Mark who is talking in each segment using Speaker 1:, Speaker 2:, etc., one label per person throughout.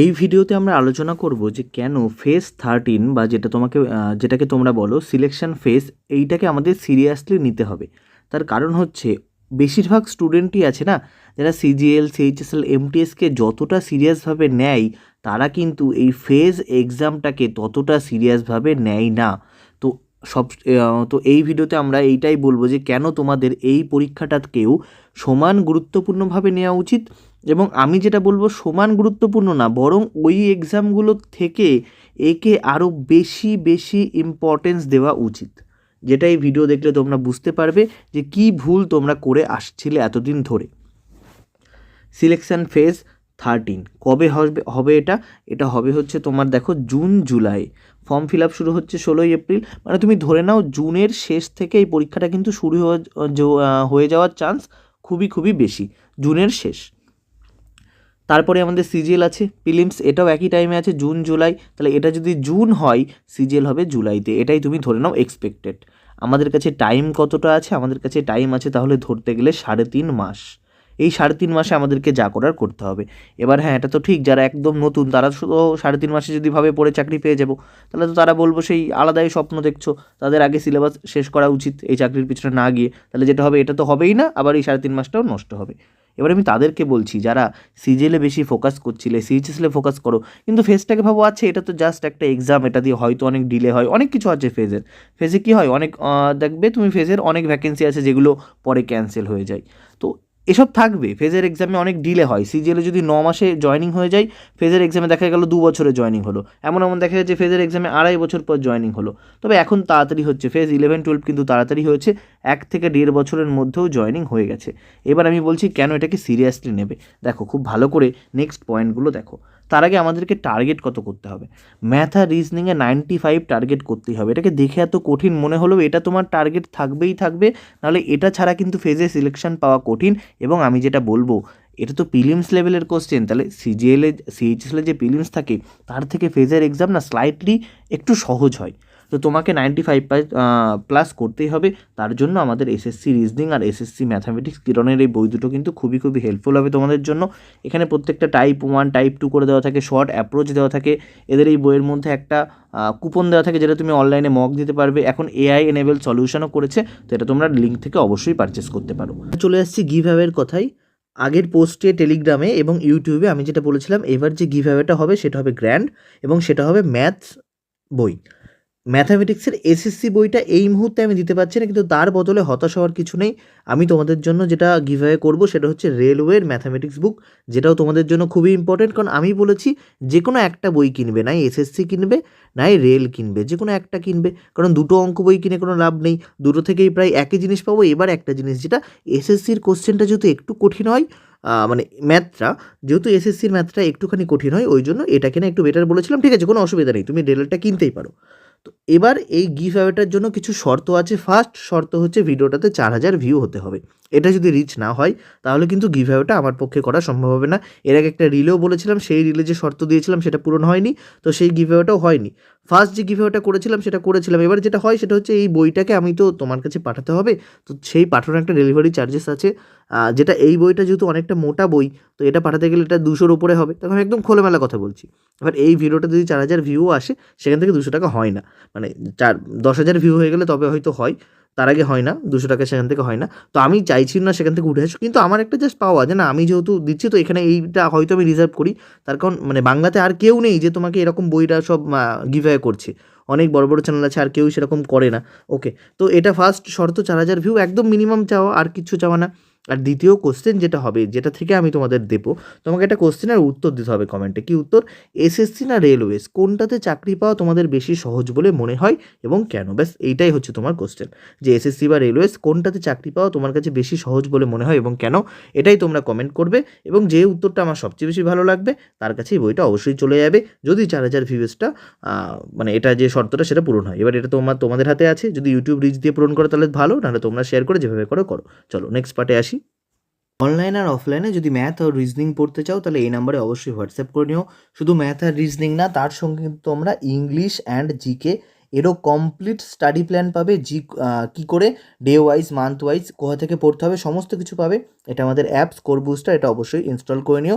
Speaker 1: এই ভিডিওতে আমরা আলোচনা করব যে কেন ফেস থার্টিন বা যেটা তোমাকে যেটাকে তোমরা বলো সিলেকশন ফেস এইটাকে আমাদের সিরিয়াসলি নিতে হবে। তার কারণ হচ্ছে বেশিরভাগ স্টুডেন্টই আছে না, যারা সিজিএল সিএইচএসএল এমটিএসকে যতটা সিরিয়াসভাবে নেয়, তারা কিন্তু এই ফেজ এক্সামটাকে ততটা সিরিয়াসভাবে নেয় না। সব তো এই ভিডিওতে আমরা এইটাই বলব যে কেন তোমাদের এই পরীক্ষাটাকেও সমান গুরুত্বপূর্ণভাবে নেওয়া উচিত এবং আমি যেটা বলব সমান গুরুত্বপূর্ণ না, বরং ওই এক্সামগুলোর থেকে একে আরও বেশি বেশি ইম্পর্টেন্স দেওয়া উচিত। যেটা এই ভিডিও দেখলে তোমরা বুঝতে পারবে যে কি ভুল তোমরা করে আসছিলে এতদিন ধরে। সিলেকশন ফেজ থার্টিন কবে হবে হবে এটা? এটা হবে হচ্ছে তোমার দেখো June, July. Form fill up শুরু হচ্ছে ষোলোই এপ্রিল। মানে তুমি ধরে নাও জুনের শেষ থেকে এই পরীক্ষাটা কিন্তু শুরু হয়ে যাওয়ার চান্স খুবই খুবই বেশি। জুনের শেষ। তারপরে আমাদের সিজিএল আছে প্রিলিমস এটাও একই টাইমে আছে, জুন, জুলাই। তাহলে এটা যদি জুন হয় সিজিএল হবে জুলাইতে। এটাই তুমি ধরে নাও এক্সপেক্টেড আমাদের কাছে টাইম কতটা আছে? আমাদের কাছে টাইম আছে তাহলে ধরতে গেলে সাড়ে তিন মাস। এই সাড়ে তিন মাসে আমাদেরকে যা করার করতে হবে। এবার হ্যাঁ এটা তো ঠিক, যারা একদম নতুন, তারা শুধু সাড়ে তিন মাসে যদি ভাবে পড়ে চাকরি পেয়ে যাব, তাহলে তো তারা বলব সেই আলাদাই স্বপ্ন দেখছ, তাদের আগে সিলেবাস শেষ করা উচিত এই চাকরির পিছনে না গিয়ে। তাহলে যেটা হবে, এটা তো হবেই না, আবার এই সাড়ে তিন মাসটাও নষ্ট হবে। এবার আমি তাদেরকে বলছি, যারা সিজিএলে বেশি ফোকাস করছিলে, সিএইচএসএলে ফোকাস করো, কিন্তু ফেজটাকে ভাবো আছে এটা তো জাস্ট একটা এক্সাম এটা দিয়ে হয়তো অনেক ডিলে হয়, অনেক কিছু আছে ফেজের ফেজে কী হয়? অনেক দেখবে তুমি ফেজের অনেক ভ্যাকেন্সি আছে, যেগুলো পরে ক্যান্সেল হয়ে যায়। তো এসব থাকবে। ফেজের এক্সামে অনেক ডিলে হয়। সিজিএলে যদি ন মাসে জয়নিং হয়ে যায় ফেজের এক্সামে দেখা গেল দু বছরে জয়নিং হলো। এমন এমন দেখা যাচ্ছে ফেজের এক্সামে আড়াই বছর পর জয়নিং হলো। তবে এখন তাড়াতাড়ি হচ্ছে। ফেজ ইলেভেন টুয়েলভ কিন্তু তাড়াতাড়ি হয়েছে। এক থেকে দেড় বছরের মধ্যেও জয়নিং হয়ে গেছে। এবার আমি বলছি, কেন এটাকে সিরিয়াসলি নেবে? দেখো, খুব ভালো করে নেক্সট পয়েন্টগুলো দেখো। তার আগে আমাদেরকে টার্গেট কত করতে হবে? ম্যাথ আর রিজনিংয়ে নাইনটি ফাইভ টার্গেট করতেই হবে। এটাকে দেখে এত কঠিন মনে হলেও এটা তোমার টার্গেট থাকবেই থাকবে। নাহলে এটা ছাড়া কিন্তু ফেজে সিলেকশন পাওয়া কঠিন। এবং আমি যেটা বলব, এটা তো পিলিমস লেভেলের কোশ্চেন তাহলে সিজিএলে সিএইচএসএলে যে পিলিমস থাকে, তার থেকে ফেজের এক্সাম না স্লাইটলি একটু সহজ হয়। তো তোমাকে নাইনটি ফাইভ প্লাস করতেই হবে। তার জন্য আমাদের এসএসসি রিজনিং আর এসএসসি ম্যাথামেটিক্স কিরণের এই বই দুটো কিন্তু খুবই খুবই হেল্পফুল হবে তোমাদের জন্য। এখানে প্রত্যেকটা টাইপ ওয়ান টাইপ টু করে দেওয়া থাকে শর্ট অ্যাপ্রোচ দেওয়া থাকে। এদের এই বইয়ের মধ্যে একটা কুপন দেওয়া থাকে যেটা তুমি অনলাইনে মক দিতে পারবে। এখন এআই এনেবেল সলিউশনও করেছে, তো এটা তোমরা লিঙ্ক থেকে অবশ্যই পারচেস করতে পারো। চলে আসছি গিভ অ্যাওয়ের কথাই আগের পোস্টে টেলিগ্রামে এবং ইউটিউবে আমি যেটা বলেছিলাম, এবার যে গিভ অ্যাওয়েটা হবে, সেটা হবে গ্র্যান্ড এবং সেটা হবে ম্যাথস বই। ম্যাথামেটিক্সের এসএসসি বইটা এই মুহূর্তে আমি দিতে পারছি না, কিন্তু তার বদলে হতাশ হওয়ার কিছু নেই। আমি তোমাদের জন্য যেটা গিভঅ্যাওয়ে করব সেটা হচ্ছে রেলওয়ের ম্যাথামেটিক্স বুক যেটাও তোমাদের জন্য খুবই ইম্পর্টেন্ট কারণ আমি বলেছি যে কোনো একটা বই কিনবে নাই এসএসসি কিনবে নাই রেল কিনবে, যে কোনো একটা কিনবে, কারণ দুটো অঙ্ক বই কিনে কোনো লাভ নেই। দুটো থেকেই প্রায় একই জিনিস পাবো, এবার একটা জিনিস যেটা এসএসসির কোশ্চেনটা যেহেতু একটু কঠিন হয় মানে ম্যাথটা যেহেতু এসএসসির ম্যাথটা একটুখানি কঠিন হয়, ওই জন্য এটা কিনা একটু বেটার বলেছিলাম, ঠিক আছে, কোনো অসুবিধা নেই, তুমি রেলটা কিনতেই পারো। তো এবার এই গিফট অ্যাওয়েটার জন্য কিছু শর্ত আছে। ফার্স্ট শর্ত হচ্ছে ভিডিওটাতে চার হাজার ভিউ হতে হবে। এটা যদি রিচ না হয়, তাহলে কিন্তু গিভ অ্যাওয়েটা আমার পক্ষে করা সম্ভব হবে না। এর আগে একটা রিলেও বলেছিলাম, সেই রিলে যে শর্ত দিয়েছিলাম, সেটা পূরণ হয়নি। তো সেই গিভ অ্যাওয়েটাও হয়নি। ফার্স্ট যে গিভওয়েটা করেছিলাম, সেটা করেছিলাম। এবার যেটা হয়, সেটা হচ্ছে এই বইটাকে আমি তো তোমার কাছে পাঠাতে হবে। তো সেই পাঠানোর একটা ডেলিভারি চার্জেস আছে। যেটা এই বইটা যেহেতু অনেকটা মোটা বই, তো এটা পাঠাতে গেলে এটা দুশোর উপরে হবে। তখন আমি একদম খোলামেলা কথা বলছি। এবার এই ভিডিওটা যদি চার হাজার ভিউ আসে, সেখান থেকে দুশো টাকা হয় না। মানে চার, দশ হাজার ভিউ হয়ে গেলে তবে হয়তো হয়। তার আগে হয় না, দুশো টাকা সেখান থেকে হয় না। তো আমি চাইছি না সেখান থেকে উঠে আসো কিন্তু আমার একটা জাস্ট পাওয়া যে না, আমি যেহেতু দিচ্ছি, তো এখানে এইটা হয়তো আমি রিজার্ভ করি। তার কারণ মানে বাংলাতে আর কেউ নেই যে তোমাকে এরকম বইটা সব গিভ করছে। অনেক বড় বড় চ্যানেল আছে, আর কেউ সেরকম করে না। ওকে তো এটা ফার্স্ট শর্ত, চার হাজার ভিউ একদম মিনিমাম চাওয়া, আর কিছু চাওয়া না। আর দ্বিতীয় কোশ্চেন যেটা হবে, যেটা থেকে আমি তোমাদের দেবো, তোমাকে একটা কোশ্চেনের উত্তর দিতে হবে কমেন্টে কি উত্তর? এসএসসি না রেলওয়েজ কোনটাতে চাকরি পাওয়া তোমাদের বেশি সহজ বলে মনে হয় এবং কেন? ব্যাস, এইটাই হচ্ছে তোমার কোশ্চেন যে এসএসসি বা রেলওয়েজ কোনটাতে চাকরি পাওয়া তোমার কাছে বেশি সহজ বলে মনে হয় এবং কেন? এটাই তোমরা কমেন্ট করবে এবং যে উত্তরটা আমার সবচেয়ে বেশি ভালো লাগবে, তার কাছেই বইটা অবশ্যই চলে যাবে। যদি চার হাজার ভিউজটা মানে এটা যে শর্তটা সেটা পূরণ হয়। এবার এটা তোমার, তোমাদের হাতে আছে। যদি ইউটিউব রিচ দিয়ে পূরণ করো তাহলে ভালো, নাহলে তোমরা শেয়ার করে যেভাবে করো করো। চলো নেক্সট পার্টে আসি। অনলাইন আর অফলাইনে যদি ম্যাথ আর রিজনিং পড়তে চাও, তাহলে এই নাম্বারে অবশ্যই হোয়াটসঅ্যাপ করে নিও। শুধু ম্যাথ আর রিজনিং না, তার সঙ্গে কিন্তু তোমরা ইংলিশ অ্যান্ড জিকে এরও কমপ্লিট স্টাডি প্ল্যান পাবে। জি কী করে? ডে ওয়াইজ মান্থ ওয়াইজ কোথা থেকে পড়তে হবে? সমস্ত কিছু পাবে। এটা আমাদের অ্যাপস কোর বুস্টার এটা অবশ্যই ইনস্টল করে নিও।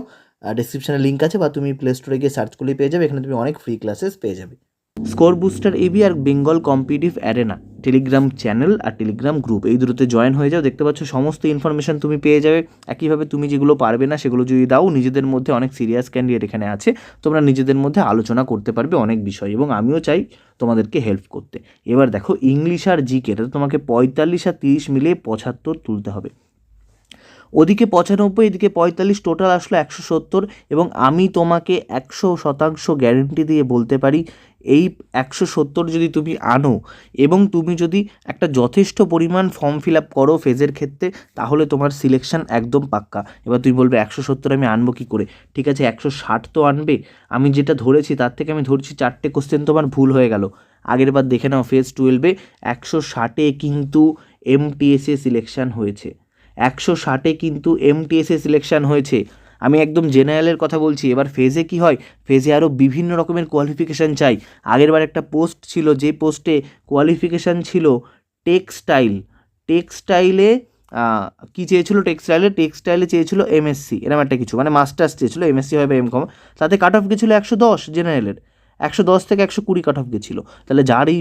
Speaker 1: ডিসক্রিপশানে লিঙ্ক আছে বা তুমি প্লে স্টোরে গিয়ে সার্চ করলেই পেয়ে যাবে। এখানে তুমি অনেক ফ্রি ক্লাসেস পেয়ে যাবে। স্কোর বুস্টার এবি আর Bengal competitive arena, Telegram channel আর টেলিগ্রাম গ্রুপ, এই দুটোতে জয়েন হয়ে যাও। দেখতে পাচ্ছ, সমস্ত ইনফরমেশন তুমি পেয়ে যাবে। একইভাবে তুমি যেগুলো পারবে না, সেগুলো যদি দাও, নিজেদের মধ্যে অনেক সিরিয়াস ক্যান্ডিডেট এখানে আছে। তোমরা নিজেদের মধ্যে আলোচনা করতে পারবে অনেক বিষয় এবং আমিও চাই তোমাদেরকে হেল্প করতে। এবার দেখো ইংলিশ আর জিকে এটা তোমাকে পঁয়তাল্লিশ আর তিরিশ মিলিয়ে পঁচাত্তর তুলতে হবে। ওদিকে পঁচানব্বই, এদিকে পঁয়তাল্লিশ টোটাল আসলো একশো সত্তর এবং আমি তোমাকে একশো শতাংশ গ্যারেন্টি দিয়ে বলতে পারি, এই একশো সত্তর যদি তুমি আনো এবং তুমি যদি একটা যথেষ্ট পরিমাণ ফর্ম ফিল আপ করো ফেজের ক্ষেত্রে, তাহলে তোমার সিলেকশন একদম পাক্কা। এবার তুমি বলবে একশো সত্তর আমি আনব কী করে? ঠিক আছে, একশো ষাট তো আনবে। আমি যেটা ধরেছি তার থেকে আমি ধরছি চারটে কোশ্চেন তোমার ভুল হয়ে গেল। আগের বার দেখে নাও ফেজ টুয়েলভে একশো ষাটে কিন্তু এমটিএসএ সিলেকশন হয়েছে। একশো ষাটে কিন্তু এমটিএসএ সিলেকশান হয়েছে। আমি একদম জেনারেলের কথা বলছি। এবার ফেজে কি হয়? ফেজে আরও বিভিন্ন রকমের কোয়ালিফিকেশান চাই। আগেরবার একটা পোস্ট ছিল, যে পোস্টে কোয়ালিফিকেশান ছিল টেক্সটাইল টেক্সটাইলে কী চেয়েছিল টেক্সটাইলে টেক্সটাইলে চেয়েছিল এমএসসি এরকম একটা কিছু। মানে মাস্টার্স চেয়েছিল এমএসসি হবে এম কম তাতে কাট অফ গেছিল একশো দশ জেনারেলের একশো দশ থেকে একশো কুড়ি কাট অফ গেছিল। তাহলে যার এই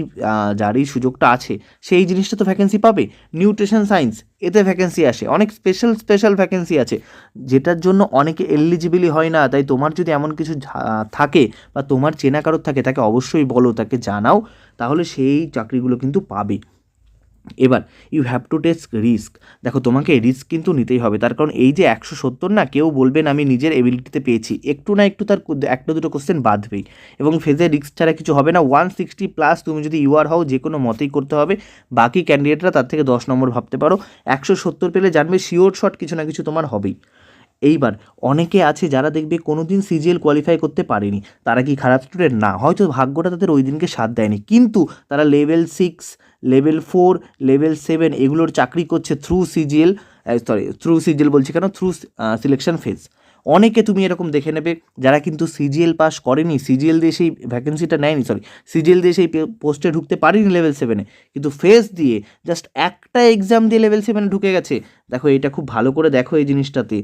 Speaker 1: যার এই সুযোগটা আছে সেই জিনিসটা তো ভ্যাকেন্সি পাবে। নিউট্রিশন সায়েন্স এতে ভ্যাকেন্সি আসে। অনেক স্পেশাল স্পেশাল ভ্যাকেন্সি আছে। যেটার জন্য অনেকে এলিজিবিলি হয় না। তাই তোমার যদি এমন কিছু থাকে বা তোমার চেনা কারোর থাকে, তাকে অবশ্যই বলো, তাকে জানাও। তাহলে সেই চাকরিগুলো কিন্তু পাবে। এবার you have to take risk দেখো, তোমাকে রিস্ক কিন্তু নিতেই হবে। তার কারণ এই যে একশো সত্তর না, কেউ বলবেন আমি নিজের এবিলিটিতে পেয়েছি। একটু না একটু তার একটা দুটো কোশ্চেন বাঁধবেই। এবং ফেজে রিস্ক ছাড়া কিছু হবে না। ওয়ান সিক্সটি প্লাস তুমি যদি ইউআর হও, যে কোনো মতেই করতে হবে। বাকি ক্যান্ডিডেটরা তার থেকে দশ নম্বর ভাবতে পারো। একশো সত্তর পেলে জানবে শিওর শট কিছু না কিছু তোমার হবেই। এইবার অনেকে আছে যারা দেখবে কোনো দিন সিজিএল কোয়ালিফাই করতে পারেনি। তারা কি খারাপ স্টুডেন্ট না, হয়তো ভাগ্যটা তাদের ওই দিনকে সাথ দেয়নি। কিন্তু তারা level six level four level seven এগুলোর চাকরি করছে through CGL sorry through CGL বলছি কেন? থ্রু সিলেকশন ফেজ অনেকে তুমি এরকম দেখে নেবে যারা কিন্তু সিজিএল পাস করেনি সিজিএল দিয়ে সেই ভ্যাকেন্সিটা নেয়নি সরি সিজিএল দিয়ে সেই পোস্টে ঢুকতে পারেনি লেভেল সেভেনে কিন্তু ফেস দিয়ে জাস্ট একটা এক্সাম দিয়ে লেভেল সেভেনে ঢুকে গেছে। দেখো, এটা খুব ভালো করে দেখো এই জিনিসটাতে।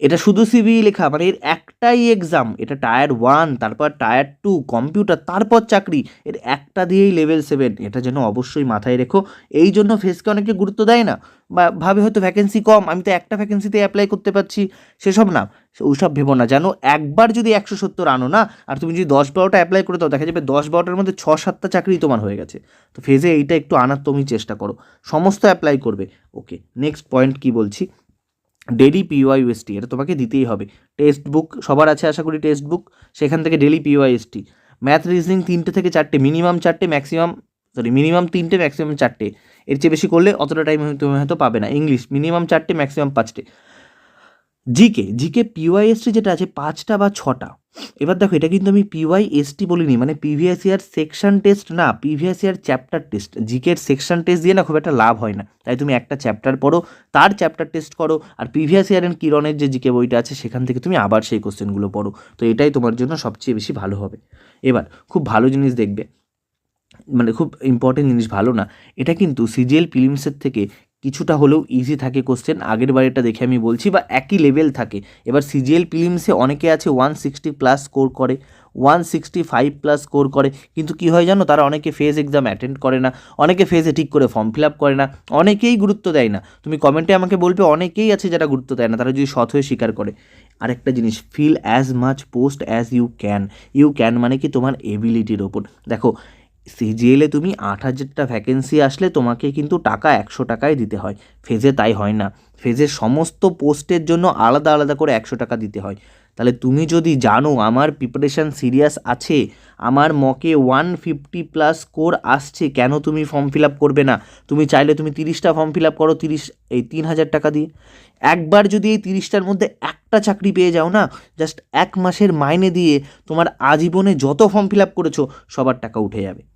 Speaker 1: এটা শুধু সিবি লেখা মানে এর একটাই এক্সাম এটা টায়ার ওয়ান তারপর টায়ার টু কম্পিউটার তারপর চাকরি, এর একটা দিয়েই লেভেল সেভেন এটা যেন অবশ্যই মাথায় রেখো। এই জন্য ফেসকে অনেকে গুরুত্ব দেয় না, বা ভাবে হয়তো ভ্যাকেন্সি কম, আমি তো একটা ভ্যাকেন্সিতে অ্যাপ্লাই করতে পারছি, সেসব না, ওইসব ভেবো না। জানো একবার যদি একশো সত্তর আনো না, আর তুমি যদি দশ বারোটা অ্যাপ্লাই করে দাও, দেখা যাবে দশ বারোটার মধ্যে ছ সাতটা চাকরি তোমার হয়ে গেছে। তো ফেজে এইটা একটু আনার তুমি চেষ্টা করো। সমস্ত অ্যাপ্লাই করবে। ওকে নেক্সট পয়েন্ট কি বলছি? ডেলি পিওয়াইএসটি এটা তোমাকে দিতেই হবে। টেক্সট বুক সবার আছে আশা করি টেক্সট বুক সেখান থেকে ডেলি পিওয়াইএসটি ম্যাথ রিজনিং তিনটে থেকে চারটে মিনিমাম চারটে ম্যাক্সিমাম সরি মিনিমাম তিনটে ম্যাক্সিমাম চারটে। এর চেয়ে বেশি করলে অতটা টাইম তুমি হয়তো পাবে না। ইংলিশ মিনিমাম চারটে ম্যাক্সিমাম পাঁচটে। জিকে জিকে পিওয়াইএসটি যেটা আছে, পাঁচটা বা ছটা। এবার দেখো, এটা কিন্তু আমি পিওয়াই এসটি বলিনি মানে প্রিভিয়াস ইয়ার সেকশন টেস্ট না প্রিভিয়াস ইয়ার চ্যাপ্টার টেস্ট জিকের সেকশন টেস্ট দিয়ে না খুব একটা লাভ হয় না। তাই তুমি একটা চ্যাপ্টার পড়ো, তার চ্যাপ্টার টেস্ট করো, আর প্রিভিয়াস ইয়ার অ্যান্ড কিরণের যে জিকে বইটা আছে, সেখান থেকে তুমি আবার সেই কোশ্চেনগুলো পড়ো। তো এটাই তোমার জন্য সবচেয়ে বেশি ভালো হবে। এবার, খুব ভালো জিনিস দেখবে মানে খুব ইম্পর্টেন্ট জিনিস ভালো না, এটা কিন্তু সিজিএল ফিলিমসের থেকে কিছুটা হলেও ইজি থাকে কোশ্চেন আগের বারেটা দেখে আমি বলছি, বা একই লেভেল থাকে। এবার সিজিএল ফিলিমসে অনেকে আছে ওয়ান সিক্সটি প্লাস স্কোর করে one sixty five plus score করে। কিন্তু কী হয় জানো, তারা অনেকে ফেজ এক্সাম অ্যাটেন্ড করে না, অনেকে ফেজে ঠিক করে ফর্ম ফিল আপ করে না, অনেকেই গুরুত্ব দেয় না। তুমি কমেন্টে আমাকে বলবে, অনেকেই আছে যারা গুরুত্ব দেয় না, তারা যদি সৎ হয়ে স্বীকার করে। আরেকটা জিনিস fill as much post as you can you can মানে কি তোমার এবিলিটির ওপর। দেখো সিজিএলে তুমি আট হাজারটা ভ্যাকেন্সি আসলে তোমাকে কিন্তু টাকা একশো টাকায় দিতে হয়। ফেজে তাই হয় না। ফেজের সমস্ত পোস্টের জন্য আলাদা আলাদা করে একশো টাকা দিতে হয়। তাহলে তুমি যদি জানো আমার প্রিপারেশান সিরিয়াস আছে, আমার মকে ওয়ান ফিফটি প্লাস স্কোর আসছে, কেন তুমি ফর্ম ফিল আপ করবে না? তুমি চাইলে তুমি তিরিশটা ফর্ম ফিল আপ করো, তিরিশ, এই তিন হাজার টাকা দিয়ে। একবার যদি এই তিরিশটার মধ্যে একটা চাকরি পেয়ে যাও না জাস্ট এক মাসের মাইনে দিয়ে তোমার আজীবনে যত ফর্ম ফিল আপ করেছ, সবার টাকা উঠে যাবে।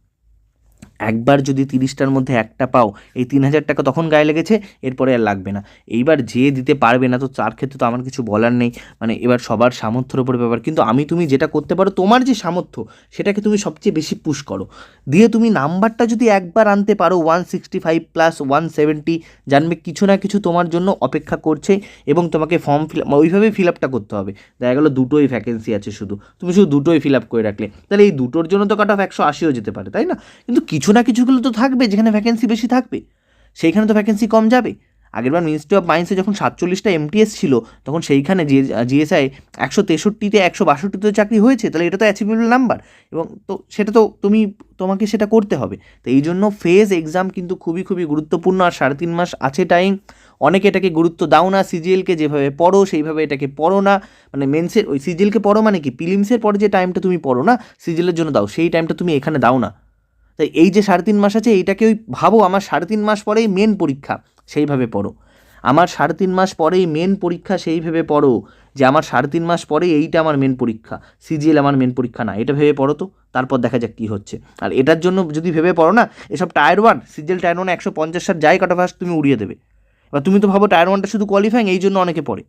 Speaker 1: একবার যদি তিরিশটার মধ্যে একটা পাও, এই তিন হাজার টাকা তখন গায়ে লেগেছে, এরপরে আর লাগবে না। এইবার যে দিতে পারবে না, তো তার ক্ষেত্রে তো আমার কিছু বলার নেই। মানে এবার সবার সামর্থ্যের উপর ব্যাপার। কিন্তু আমি তুমি যেটা করতে পারো, তোমার যে সামর্থ্য, সেটাকে তুমি সবচেয়ে বেশি পুশ করো। দিয়ে তুমি নাম্বারটা যদি একবার আনতে পারো one sixty five plus one seventy জানবে কিছু না কিছু তোমার জন্য অপেক্ষা করছে এবং তোমাকে ফর্ম ফিল ওইভাবেই ফিল আপটা করতে হবে। দেখা গেলো দুটোই ভ্যাকেন্সি আছে শুধু। তুমি শুধু দুটোই ফিল আপ করে রাখলে। তাহলে এই দুটোর জন্য তো কাট অফ একশো আশিও যেতে পারে, তাই না? কিন্তু কিছু না কিছুগুলো তো থাকবে, যেখানে ভ্যাকেন্সি বেশি থাকবে। সেইখানে তো ভ্যাকেন্সি কম যাবে। আগেরবার মিনিস্ট্রি অফ মাইন্সে যখন সাতচল্লিশটা এমটিএস ছিল, তখন সেইখানে যে জিএসআই একশো তেষট্টিতে, একশো বাষট্টিতে চাকরি হয়েছে, তাহলে এটা তো অ্যাচিভেবল নাম্বার এবং তো সেটা তো তুমি, তোমাকে সেটা করতে হবে। তো এই জন্য ফেজ এক্সাম কিন্তু খুবই খুবই গুরুত্বপূর্ণ, আর সাড়ে তিন মাস আছে টাইম অনেকে এটাকে গুরুত্ব দাও না সিজিএলকে যেভাবে পড়ো, সেইভাবে এটাকে পড়ো না। মানে মেন্সের ওই সিজিএলকে পড়ো মানে কি? প্রিলিমসের পরে যে টাইমটা তুমি পড়ো না সিজিএলের জন্য দাও, সেই টাইমটা তুমি এখানে দাও না। তাই এই যে সাড়ে তিন মাস আছে, এইটাকে ওই ভাবো, আমার সাড়ে তিন মাস পরেই মেন পরীক্ষা, সেইভাবে পড়ো। আমার সাড়ে তিন মাস পরেই মেন পরীক্ষা সেইভাবে পড়ো যে আমার সাড়ে তিন মাস পরেই এইটা আমার মেন পরীক্ষা সিজিএল আমার মেন পরীক্ষা না, এটা ভেবে পড়ো তো, তারপর দেখা যাক কী হচ্ছে। আর এটার জন্য যদি ভেবে পড়ো না, এসব tier one CGL tier one একশো পঞ্চাশ ষাট যাই কাটা ফার্স্ট তুমি উড়িয়ে দেবে। এবার তুমি তো ভাবো টায়ার ওয়ানটা শুধু কোয়ালিফাইং এই জন্য অনেকে পড়ে।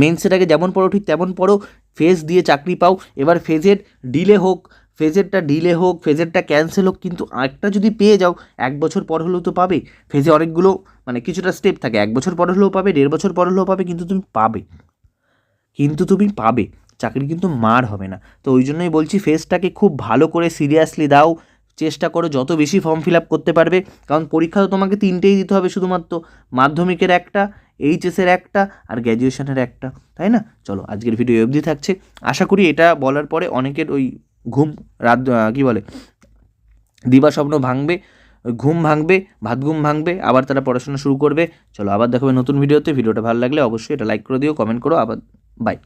Speaker 1: মেন সেটাকে যেমন পড়ো, ঠিক তেমন পড়ো ফেজ দিয়ে চাকরি পাও, এবার ফেজের ডিলে হোক ফেজেরটা ডিলে হোক, ফেজেরটা ক্যান্সেল হোক, কিন্তু একটা যদি পেয়ে যাও, এক বছর পর হলেও তো পাবে। ফেজে অনেকগুলো মানে কিছুটা স্টেপ থাকে। এক বছর পর হলেও পাবে, দেড় বছর পর হলেও পাবে, কিন্তু তুমি পাবে। কিন্তু তুমি পাবে। চাকরি কিন্তু মার হবে না। তো ওই জন্যই বলছি, ফেজটাকে খুব ভালো করে সিরিয়াসলি দাও। চেষ্টা করো, যত বেশি ফর্ম ফিল আপ করতে পারবে। কারণ পরীক্ষা তো তোমাকে তিনটেই দিতে হবে শুধুমাত্র। মাধ্যমিকের একটা, এইচএসের একটা, আর গ্র্যাজুয়েশনের একটা। তাই না? চলো, আজকের ভিডিও অবধি থাকছে। আশা করি এটা বলার পরে অনেকের ওই ঘুম রাত কী বলে, দিবা স্বপ্ন ভাঙবে, ঘুম ভাঙবে, ভাত ঘুম ভাঙবে, আবার তারা পড়াশোনা শুরু করবে। চলো আবার দেখাবে নতুন ভিডিওতে। ভিডিওটা ভালো লাগলে অবশ্যই এটা লাইক করে দিও কমেন্ট করো, আবার বাই